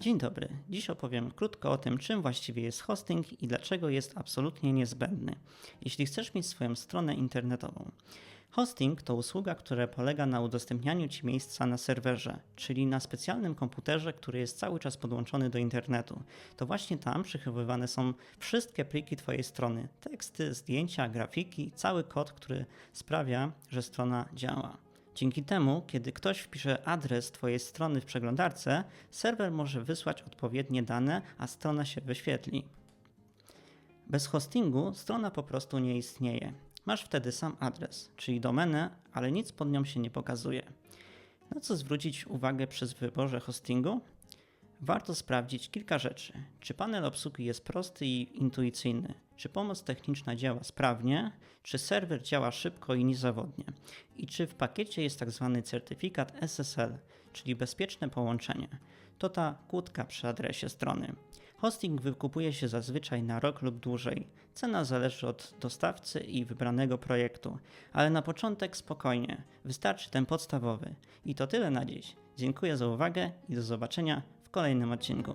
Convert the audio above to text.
Dzień dobry. Dziś opowiem krótko o tym, czym właściwie jest hosting i dlaczego jest absolutnie niezbędny, jeśli chcesz mieć swoją stronę internetową. Hosting to usługa, która polega na udostępnianiu Ci miejsca na serwerze, czyli na specjalnym komputerze, który jest cały czas podłączony do internetu. To właśnie tam przechowywane są wszystkie pliki Twojej strony: teksty, zdjęcia, grafiki, cały kod, który sprawia, że strona działa. Dzięki temu, kiedy ktoś wpisze adres Twojej strony w przeglądarce, serwer może wysłać odpowiednie dane, a strona się wyświetli. Bez hostingu strona po prostu nie istnieje. Masz wtedy sam adres, czyli domenę, ale nic pod nią się nie pokazuje. Na co zwrócić uwagę przy wyborze hostingu? Warto sprawdzić kilka rzeczy. Czy panel obsługi jest prosty i intuicyjny? Czy pomoc techniczna działa sprawnie? Czy serwer działa szybko i niezawodnie? I czy w pakiecie jest tzw. certyfikat SSL, czyli bezpieczne połączenie? To ta kłódka przy adresie strony. Hosting wykupuje się zazwyczaj na rok lub dłużej. Cena zależy od dostawcy i wybranego projektu, ale na początek spokojnie, wystarczy ten podstawowy. I to tyle na dziś. Dziękuję za uwagę i do zobaczenia kolejnym odcinku.